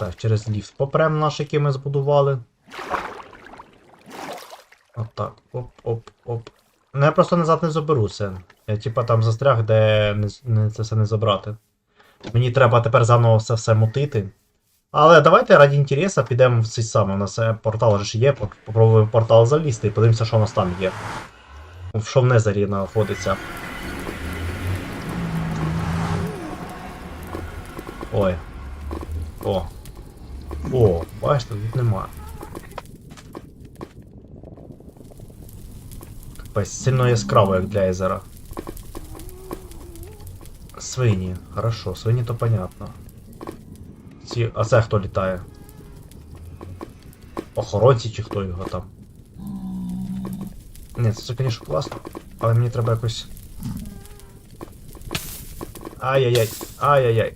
Так, через ліфт попрем наш, який ми збудували. Отак. Оп-оп-оп. Ну я просто назад не заберу це. Я типа там застряг, де не, не, це все не забрати. Мені треба тепер заново все все мутити. Але давайте раді інтересу підемо в цей самий. У нас е, портал же ж є. поп- Попробуємо портал залізти і подивимося, що у нас там є. В що в Незарі знаходиться. Ой. О. О, бачите, тут нема. Капець, сильно яскраво, як для езера. Свині, хорошо, свині то понятно. Ці... А це хто літає? Охоронці чи хто його там? Ні, це, звісно, класно, але мені треба якось. Ай-яй-яй, ай-яй-яй.